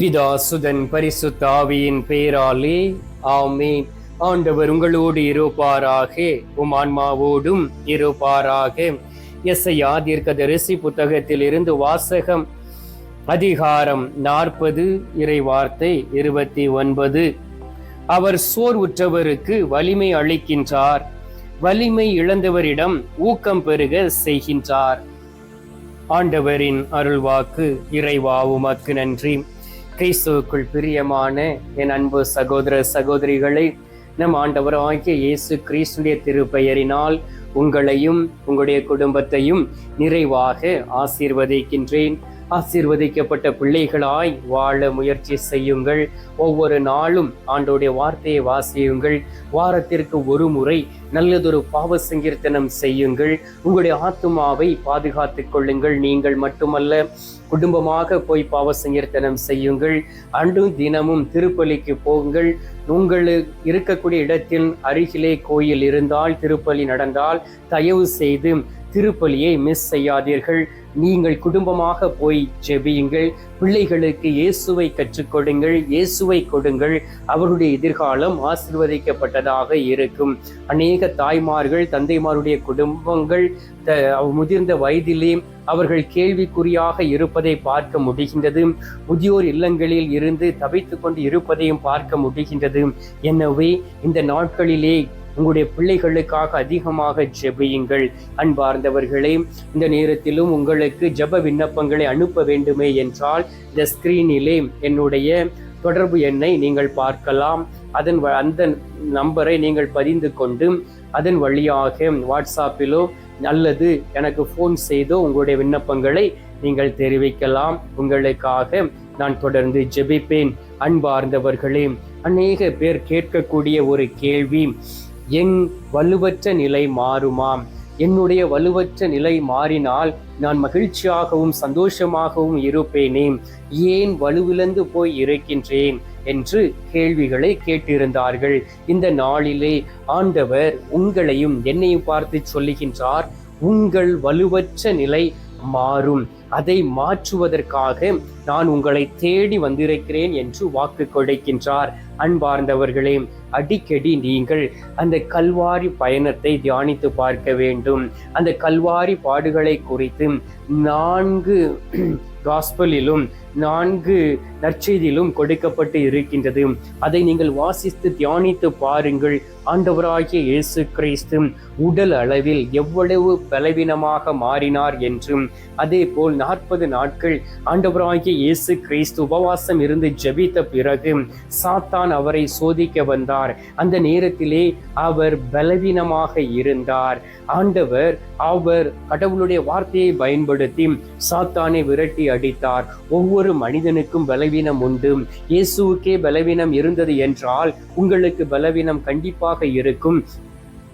பிதா சுதன் பரிசுத்த ஆவியின் பேராலே ஆமென். ஆண்டவர் உங்களோடு இருப்பாராக உம் ஆன்மாவோடும் இருப்பாராக. எஸ்ஐயா தீர்க்கதரிசி புத்தகத்தில் இருந்து வாசகம் அதிகாரம் நாற்பது இறை வார்த்தை இருபத்தி ஒன்பது. அவர் சோர்வுற்றவருக்கு வலிமை அளிக்கின்றார் வலிமை இழந்தவரிடம் ஊக்கம் பெருக செய்கின்றார். ஆண்டவரின் அருள்வாக்கு இறைவா உமக்கு நன்றி. கிறிஸ்துவுக்குள் பிரியமான என் அன்பு சகோதர சகோதரிகளை நம் ஆண்டவர் ஆகிய இயேசு கிறிஸ்துடைய திருப்பெயரினால் உங்களையும் உங்களுடைய குடும்பத்தையும் நிறைவாக ஆசீர்வதிக்கின்றேன். ஆசீர்வதிக்கப்பட்ட பிள்ளைகளாய் வாழ முயற்சி செய்யுங்கள். ஒவ்வொரு நாளும் ஆண்டோடைய வார்த்தையை வாசியுங்கள். வாரத்திற்கு ஒரு முறை நல்லதொரு பாவ சங்கீர்த்தனம் செய்யுங்கள். உங்களுடைய ஆத்துமாவை பாதுகாத்துக் கொள்ளுங்கள். நீங்கள் மட்டுமல்ல குடும்பமாக போய் பாவ சங்கீர்த்தனம் செய்யுங்கள். அன்றும் தினமும் திருப்பலிக்கு போங்கள் உங்களுக்கு இருக்கக்கூடிய இடத்தில் அருகிலே கோயில் இருந்தால் திருப்பலி நடந்தால் தயவு செய்து திருப்பலியை மிஸ் செய்யாதீர்கள். நீங்கள் குடும்பமாக போய் ஜெபியுங்கள். பிள்ளைகளுக்கு இயேசுவை கற்றுக்கொடுங்கள். இயேசுவை கொடுங்கள். அவருடைய எதிர்காலம் ஆசிர்வதிக்கப்பட்டதாக இருக்கும். அநேக தாய்மார்கள் தந்தைமாருடைய குடும்பங்கள் த- முதிர்ந்த வயதிலே அவர்கள் கேள்விக்குறியாக இருப்பதை பார்க்க முடிகின்றது. முதியோர் இல்லங்களில் இருந்து தவித்து கொண்டு இருப்பதையும் பார்க்க முடிகின்றது. எனவே இந்த நாட்களிலே உங்களுடைய பிள்ளைகளுக்காக அதிகமாக ஜெபியுங்கள். அன்பார்ந்தவர்களே இந்த நேரத்திலும் உங்களுக்கு ஜெப விண்ணப்பங்களை அனுப்ப வேண்டுமே என்றால் இந்த ஸ்கிரீனிலே என்னுடைய தொடர்பு எண்ணை நீங்கள் பார்க்கலாம். அதன் வ- அந்த நம்பரை நீங்கள் பதிந்து கொண்டு அதன் வழியாக வாட்ஸ்அப்பிலோ அல்லது எனக்கு ஃபோன் செய்தோ உங்களுடைய விண்ணப்பங்களை நீங்கள் தெரிவிக்கலாம். உங்களுக்காக நான் தொடர்ந்து ஜெபிப்பேன். அன்பார்ந்தவர்களே அநேக பேர் கேட்கக்கூடிய ஒரு கேள்வி. என் வலுவற்ற நிலை மாறுமாம். என்னுடைய வலுவற்ற நிலை மாறினால் நான் மகிழ்ச்சியாகவும் சந்தோஷமாகவும் இருப்பேனே. ஏன் வலுவிழந்து போய் இருக்கின்றேன் என்று கேள்விகளை கேட்டிருந்தார்கள். இந்த நாளிலே ஆண்டவர் உங்களையும் என்னையும் பார்த்து சொல்லுகின்றார். உங்கள் வலுவற்ற நிலை மாறும். அதை மாற்றுவதற்காக நான் உங்களை தேடி வந்திருக்கிறேன் என்று வாக்கு கொடுக்கின்றார். அன்பார்ந்தவர்களே அடிக்கடி நீங்கள் அந்த கல்வாரி பயணத்தை தியானித்து பார்க்க வேண்டும். அந்த கல்வாரி பாடுகளை குறித்து நான்கு காஸ்பலிலும் நான்கு நற்செய்தியிலும் கொடுக்கப்பட்டு இருக்கின்றது. அதை நீங்கள் வாசித்து தியானித்து பாருங்கள். ஆண்டவராகிய இயேசு கிறிஸ்து உடல் அளவில் எவ்வளவு பலவீனமாக மாறினார் என்றும் அதே போல் நாற்பது நாட்கள் ஆண்டவராகிய இயேசு கிறிஸ்து உபவாசம் இருந்து ஜெபித்த பிறகு சாத்தான் அவரை சோதிக்க வந்தார். அந்த நேரத்திலே அவர் பலவீனமாக இருந்தார். ஆண்டவர் அவர் கடவுளுடைய வார்த்தையை பயன்படுத்தி சாத்தானை விரட்டி அடித்தார். ஒவ்வொரு மனிதனுக்கும் பலவீனம் உண்டு. இயேசுவுக்கே பலவீனம் இருந்தது என்றால் உங்களுக்கு பலவீனம் கண்டிப்பாக இருக்கும்.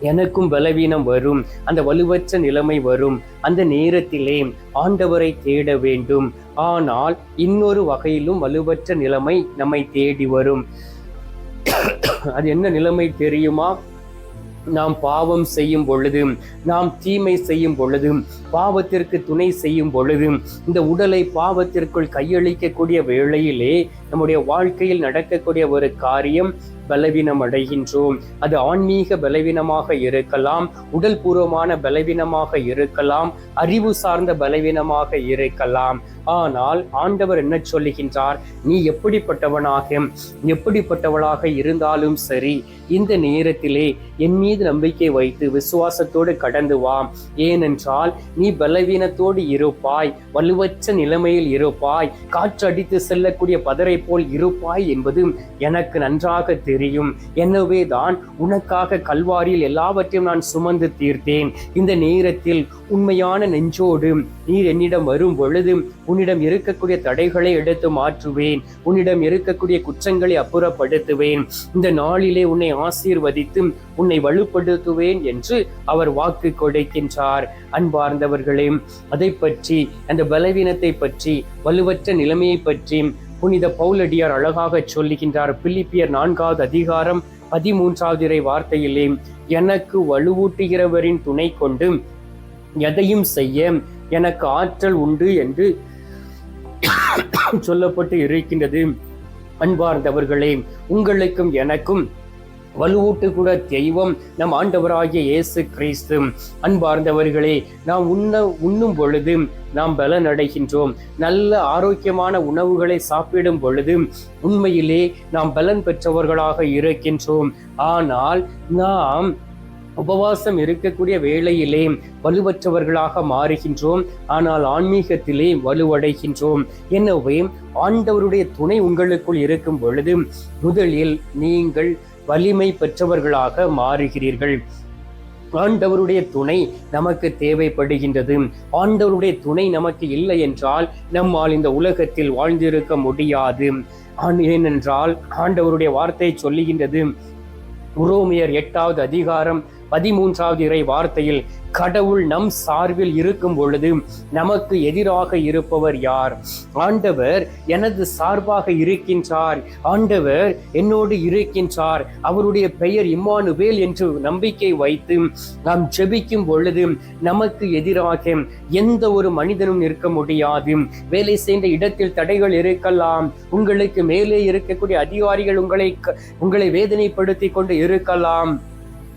எனக்கும் பலவீனம் வரும். அந்த வலுவற்ற நிலைமை வரும். அந்த நேரத்திலே ஆண்டவரை தேட வேண்டும். ஆனால் இன்னொரு வகையிலும் வலுவற்ற நிலைமை நம்மை தேடி வரும். அது என்ன நிலைமை தெரியுமா? நாம் பாவம் செய்யும் பொழுது நாம் தீமை செய்யும் பொழுது பாவத்திற்கு துணை செய்யும் பொழுது இந்த உடலை பாவத்திற்குள் கையளிக்கக்கூடிய வேளையிலே நம்முடைய வாழ்க்கையில் நடக்கக்கூடிய ஒரு காரியம் பலவீனம் அடைகின்றோம் அது ஆன்மீக பலவீனமாக இருக்கலாம் உடல் பூர்வமான பலவீனமாக இருக்கலாம் அறிவு சார்ந்த பலவீனமாக இருக்கலாம். ஆனால் ஆண்டவர் என்ன சொல்லுகின்றார்? நீ எப்படிப்பட்டவனாக எப்படிப்பட்டவளாக இருந்தாலும் சரி இந்த நேரத்திலே என் மீது நம்பிக்கை வைத்து விசுவாசத்தோடு கடந்து வா. ஏனென்றால் நீ பலவீனத்தோடு இருப்பாய் வலுவற்ற நிலைமையில் இருப்பாய் காற்றடித்து செல்லக்கூடிய பதரை போல் இருப்பாய் என்பது எனக்கு நன்றாக தெரியும். எனவே தான் உனக்காக கல்வாரியில் எல்லாவற்றையும் நான் சுமந்து தீர்த்தேன். இந்த நேரத்தில் உண்மையான நெஞ்சோடு நீர் என்னிடம் வரும் பொழுது உன்னிடம் இருக்கக்கூடிய தடைகளை எடுத்து மாற்றுவேன். உன்னிடம் இருக்கக்கூடிய குற்றங்களை அப்புறப்படுத்துவேன். இந்த நாளிலே உன்னை ஆசீர்வதித்து உன்னை வலுப்படுத்துவேன் என்று அவர் வாக்கு கொடுக்கின்றார். அன்பார்ந்தவர்களே அதை பற்றி அந்த பலவீனத்தை பற்றி வலுவற்ற நிலைமையை பற்றி புனித பவுலடியார் அழகாக சொல்லுகின்றார் பிலிப்பியர் நான்காவது அதிகாரம் பதிமூன்றாவது இறை வார்த்தையிலே எனக்கு வலுவூட்டுகிறவரின் துணை கொண்டு எதையும் செய்ய எனக்கு ஆற்றல் உண்டு என்று சொல்லப்பட்டு இருக்கின்றது. அன்பார்ந்தவர்களே உங்களுக்கும் எனக்கும் வலுவூட்டு கூட தெய்வம் நம் ஆண்டவராகிய இயேசு கிறிஸ்து. அன்பார்ந்தவர்களே நாம் உண்ண உண்ணும் பொழுது நாம் பலன் அடைகின்றோம் நல்ல ஆரோக்கியமான உணவுகளை சாப்பிடும் பொழுது உண்மையிலே நாம் பலன் பெற்றவர்களாக இருக்கின்றோம். ஆனால் நாம் உபவாசம் இருக்கக்கூடிய வேளையிலே வலுவற்றவர்களாக மாறுகின்றோம். ஆனால் ஆன்மீகத்திலே வலுவடைகின்றோம். எனவே ஆண்டவருடைய துணை உங்களுக்குள் இருக்கும் பொழுது முதலில் நீங்கள் வலிமை பெற்றவர்களாக மாறுகிறீர்கள். ஆண்டவருடைய துணை நமக்கு தேவைப்படுகின்றது. ஆண்டவருடைய துணை நமக்கு இல்லை என்றால் நம்மால் இந்த உலகத்தில் வாழ்ந்திருக்க முடியாது. ஆன் ஏனென்றால் ஆண்டவருடைய வார்த்தை சொல்லுகின்றது. உரோமியர் எட்டாவது அதிகாரம் பதிமூன்றாவது இறை வார்த்தையில் கடவுள் நம் சார்பில் இருக்கும் பொழுது நமக்கு எதிராக இருப்பவர் யார்? ஆண்டவர் எனது சார்பாக இருக்கின்றார். ஆண்டவர் என்னோடு இருக்கின்றார். அவருடைய பெயர் இம்மானுவேல் என்று நம்பிக்கை வைத்து நாம் ஜெபிக்கும் பொழுது நமக்கு எதிராக எந்த ஒரு மனிதனும் நிற்க முடியாது. வேலை செய்த இடத்தில் தடைகள் இருக்கலாம். உங்களுக்கு மேலே இருக்கக்கூடிய அதிகாரிகள் உங்களை உங்களை வேதனைப்படுத்தி கொண்டு இருக்கலாம்.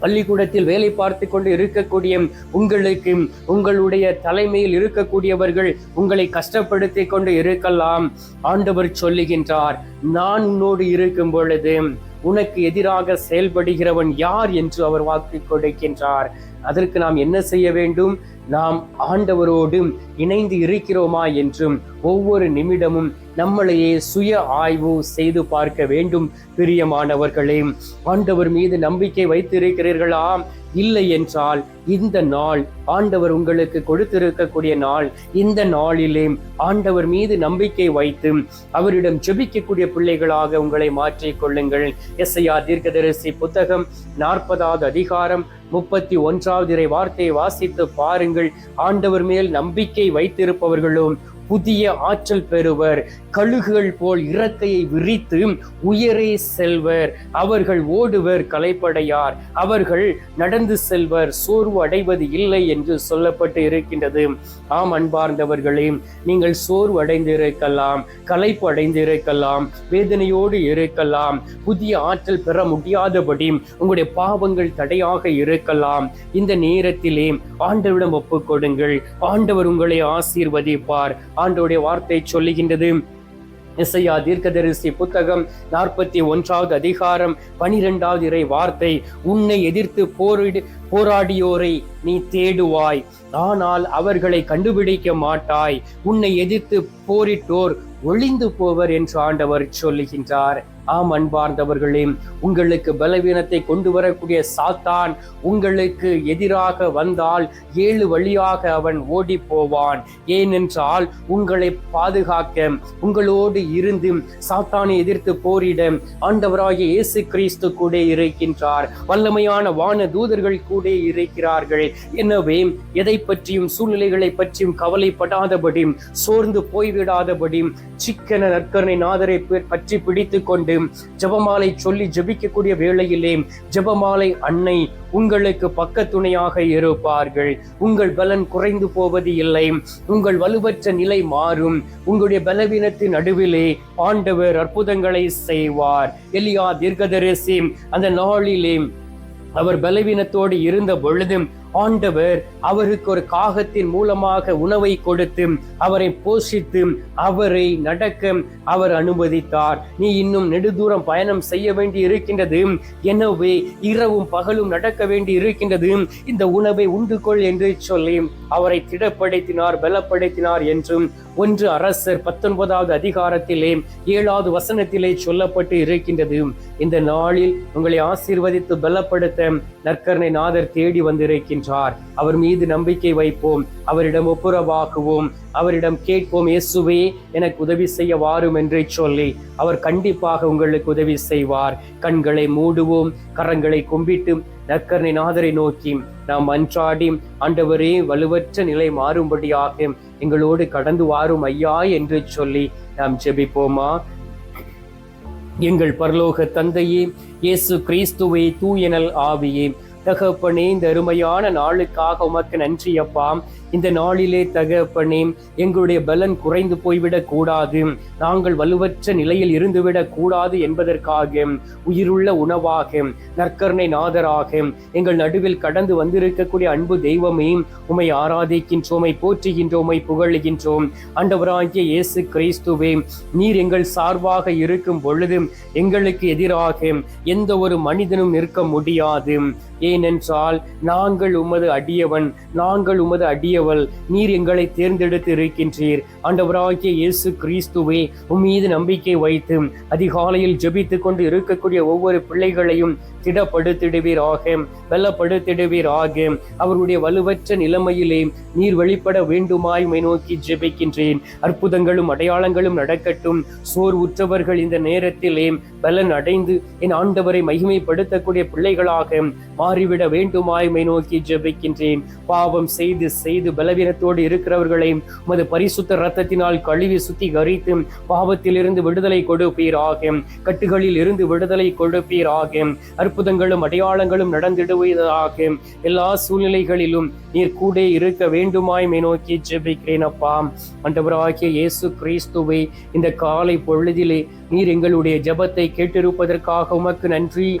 பள்ளிக்கூடத்தில் வேலை பார்த்து கொண்டு இருக்கக்கூடிய உங்களுக்கு உங்களுடைய தலைமையில் இருக்கக்கூடியவர்கள் உங்களை கஷ்டப்படுத்தி கொண்டு இருக்கலாம். ஆண்டவர் சொல்லுகின்றார் நான் உன்னோடு இருக்கும் பொழுது உனக்கு எதிராக செயல்படுகிறவன் யார் என்று அவர் வாக்கு கொடுக்கின்றார். அதற்கு நாம் என்ன செய்ய வேண்டும்? நாம் ஆண்டவரோடு இணைந்து இருக்கிறோமா என்றும் ஒவ்வொரு நிமிடமும் நம்மளையே சுய ஆய்வு செய்து பார்க்க வேண்டும் பிரியமானவர்களே. ஆண்டவர் மீது நம்பிக்கை வைத்திருக்கிறீர்களா? இல்லை என்றால் இந்த நாள் ஆண்டவர் உங்களுக்கு கொடுத்திருக்கக்கூடிய நாள். இந்த நாளிலே ஆண்டவர் மீது நம்பிக்கை வைத்து அவரிடம் ஜெபிக்கக்கூடிய பிள்ளைகளாக உங்களை மாற்றிக் கொள்ளுங்கள். எஸ்ஐயா தீர்க்கதரிசி புத்தகம் நாற்பதாவது அதிகாரம் முப்பத்தி ஒன்றாவது இறை வார்த்தையை வாசித்து பாருங்கள். ஆண்டவர் மேல் நம்பிக்கை வைத்திருப்பவர்களும் புதிய ஆற்றல் பெறுவர். கழுகுகள் போல் இறக்கையை விரித்து உயரே செல்வர். அவர்கள் ஓடுவர் கலைப்படையார். அவர்கள் நடந்து செல்வர். சோர்வு அடைவது இல்லை என்று சொல்லப்பட்டு இருக்கின்றது. ஆம் அன்பார்ந்தவர்களே நீங்கள் சோர்வு அடைந்திருக்கலாம் களைப்பு அடைந்திருக்கலாம் வேதனையோடு இருக்கலாம். புதிய ஆற்றல் பெற முடியாதபடி உங்களுடைய பாவங்கள் தடையாக இருக்கலாம். இந்த நேரத்திலே ஆண்டவரிடம் ஒப்புக் கொடுங்கள். ஆண்டவர் உங்களை ஆசீர்வதிப்பார். ஆண்டோடைய வார்த்தை சொல்லுகின்றது. இசையா தீர்க்கதரிசி புத்தகம் நாற்பத்தி ஒன்றாவது அதிகாரம் பனிரெண்டாவது இறை வார்த்தை உன்னை எதிர்த்து போரிடு போராடியோரை நீ தேடுவாய். ஆனால் அவர்களை கண்டுபிடிக்க மாட்டாய். உன்னை எதிர்த்து போரிட்டோர் ஒளிந்து போவர் என்று ஆண்டவர் சொல்லுகின்றார். ஆம் அன்பார்ந்தவர்களே உங்களுக்கு பலவீனத்தை கொண்டு வரக்கூடிய சாத்தான் உங்களுக்கு எதிராக வந்தால் ஏழு வழியாக அவன் ஓடி போவான் ஏனென்றால் உங்களை பாதுகாக்க உங்களோடு இருந்து சாத்தானை எதிர்த்து போரிட ஆண்டவராகிய இயேசு கிறிஸ்து கூட இருக்கின்றார். வல்லமையான வான தூதர்கள் கூட இருக்கிறார்கள். எனவே எதை பற்றியும் சூழ்நிலைகளை பற்றியும் கவலைப்படாதபடி சோர்ந்து போய்விடாதபடி சிக்கன நற்கரணை நாதரை பற்றி பிடித்து கொண்டு ஜபமாலை சொல்லி ஜபிக்கக்கூடிய வேளையிலே ஜபமாலை அன்னை உங்களுக்கு பக்க துணையாக இருப்பார்கள். உங்கள் பலன் குறைந்து போவது இல்லை. உங்கள் வலுவற்ற நிலை மாறும். உங்களுடைய பலவீனத்தின் நடுவிலே ஆண்டவர் அற்புதங்களை செய்வார். எலியா தீர்க்கதரிசி அந்த நாளிலே அவர் பலவீனத்தோடு இருந்த பொழுதும் ஆண்டவர் அவருக்கு ஒரு காகத்தின் மூலமாக உணவை கொடுத்து அவரை போஷித்து அவரை நடக்க அவர் அனுமதித்தார். நீ இன்னும் நெடுதூரம் பயணம் செய்ய வேண்டி இருக்கின்றது. எனவே இரவும் பகலும் நடக்க வேண்டி இருக்கின்றது. இந்த உணவை உண்டு கொள் என்று சொல்லி அவரை திடப்படுத்தினார் பலப்படுத்தினார் என்றும் ஒன்று அரசர் பத்தொன்பதாவது அதிகாரத்திலே ஏழாவது வசனத்திலே சொல்லப்பட்டு இருக்கின்றது. இந்த நாளில் உங்களை ஆசீர்வதித்து பலப்படுத்த நற்கரணை நாதர் தேடி வந்திருக்கின்றார். அவர் மீது நம்பிக்கை வைப்போம். அவரிடம் ஒப்புரவாக்குவோம். அவரிடம் கேட்போம் இயேசுவே எனக்கு உதவி செய்ய வாரும் என்று சொல்லி அவர் கண்டிப்பாக உங்களுக்கு உதவி செய்வார். கண்களை மூடுவோம் கரங்களை கும்பிட்டு நக்கரனை நாதரை நோக்கி நாம் அன்றாடி ஆண்டவரே வலுவற்ற நிலை மாறும்படியாக எங்களோடு கடந்து வாரும் ஐயா என்று சொல்லி நாம் ஜெபிப்போமா? எங்கள் பரலோக தந்தையே இயேசு கிறிஸ்துவே தூயனல் ஆவியே தகப்பனே இந்த அருமையான நாளுக்காக உமக்கு நன்றி அப்பா. இந்த நாளிலே தகப்பனே எங்களுடைய பலன் குறைந்து போய்விடக் கூடாது. நாங்கள் வலுவற்ற நிலையில் இருந்துவிடக் கூடாது என்பதற்காக உயிருள்ள உணவாக நற்கருணை நாதராக எங்கள் நடுவில் கடந்து வந்திருக்கக்கூடிய அன்பு தெய்வமே உமை ஆராதிக்கின்றோம் உம்மை போற்றுகின்றோம் உம்மை புகழுகின்றோம். ஆண்டவராகிய இயேசு கிறிஸ்துவே நீர் எங்கள் சார்பாக இருக்கும் பொழுது எங்களுக்கு எதிராக எந்த ஒரு மனிதனும் நிற்க முடியாது. ஏனென்றால் நாங்கள் உமது அடியவன் நாங்கள் உமது அடியவள். நீர் எங்களை தேர்ந்தெடுத்து இருக்கின்றீர். ஆண்டவராகிய இயேசு கிறிஸ்துவே உம்மீது நம்பிக்கை வைத்து அதிகாலையில் ஜபித்து கொண்டு இருக்கக்கூடிய ஒவ்வொரு பிள்ளைகளையும் திடப்படுத்திடுவீராக பலப்படுத்திடுவீராக. அவருடைய வலுவற்ற நிலைமையிலே நீர் வெளிப்பட வேண்டுமாய் நோக்கி ஜெபிக்கின்றேன். அற்புதங்களும் அடையாளங்களும் நடக்கட்டும். சோர் உற்றவர்கள் இந்த நேரத்திலே பலன் அடைந்து என் ஆண்டவரை மகிமைப்படுத்தக்கூடிய பிள்ளைகளாக மாறி வேண்டுமாய் உம்மை நோக்கி ஜெபிக்கின்றேன். பாவம் செய்து செய்து பலவீனத்தோடு இருக்கிறவர்களை உமது பரிசுத்த ரத்தத்தினால் கழுவி சுத்திகரித்து பாவத்திலிருந்து விடுதலை கொடுப்பீராக. கட்டுகளில் இருந்து விடுதலை கொடுப்பீராக. அற்புதங்களும் அடையாளங்களும் நடந்திடுவதாக எல்லா சூழ்நிலைகளிலும் நீர் கூட இருக்க வேண்டுமாய் மே நோக்கி ஜெபிக்கிறேன் அப்பா. அண்டவராகிய இயேசு கிறிஸ்துவை இந்த காலை பொழுதிலே நீர் எங்களுடைய ஜபத்தை கேட்டிருப்பதற்காக உமக்கு நன்றி.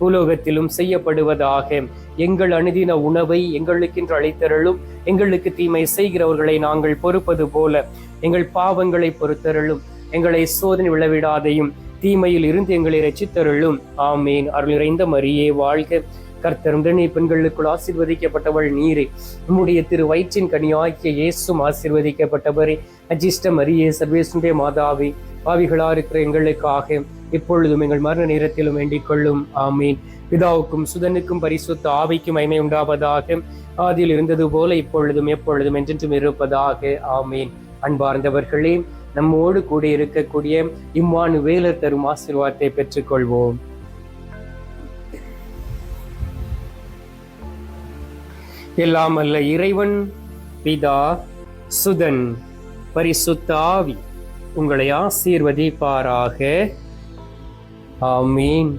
பூலோகத்திலும் செய்யப்படுவதாக. எங்கள் அணுதின உணவை எங்களுக்கென்று அழைத்தருளும் எங்களுக்கு தீமை செய்கிறவர்களை நாங்கள் பொறுப்பது போல எங்கள் பாவங்களை பொறுத்தருளும். எங்களை சோதனை விழவிடாதையும் தீமையில் இருந்து எங்களை ரச்சித்தருளும் ஆமேன். அருள் நிறைந்த மரியே வாழ்க. கர்த்தரும் தனி பெண்களுக்குள் ஆசிர்வதிக்கப்பட்டவள் நீரே. உம்முடைய திரு வயிற்றின் கனியாக்கிய இயேசும் ஆசிர்வதிக்கப்பட்டவரே. அஜிஷ்ட மரியே சர்வேசுடைய மாதாவே பாவிகளா இருக்கிற எங்களுக்காக இப்பொழுதும் எங்கள் மரண நேரத்திலும் வேண்டிக் கொள்ளும். ஆமீன். பிதாவுக்கும் சுதனுக்கும் பரிசுத்த ஆவிக்கும் மகிமை உண்டாவதாக. ஆதியில் இருந்தது போல இப்பொழுதும் எப்பொழுதும் என்றென்றும் இருப்பதாக. ஆமீன். அன்பார்ந்தவர்களே நம்மோடு கூட இருக்கக்கூடிய இம்மானு வேலர் தரும் ஆசீர்வாதத்தை பெற்றுக்கொள்வோம். எல்லாம் அல்ல இறைவன் பிதா சுதன் பரிசுத்த ஆவி உங்களை ஆசீர்வதிப்பாராக. ஆமீன்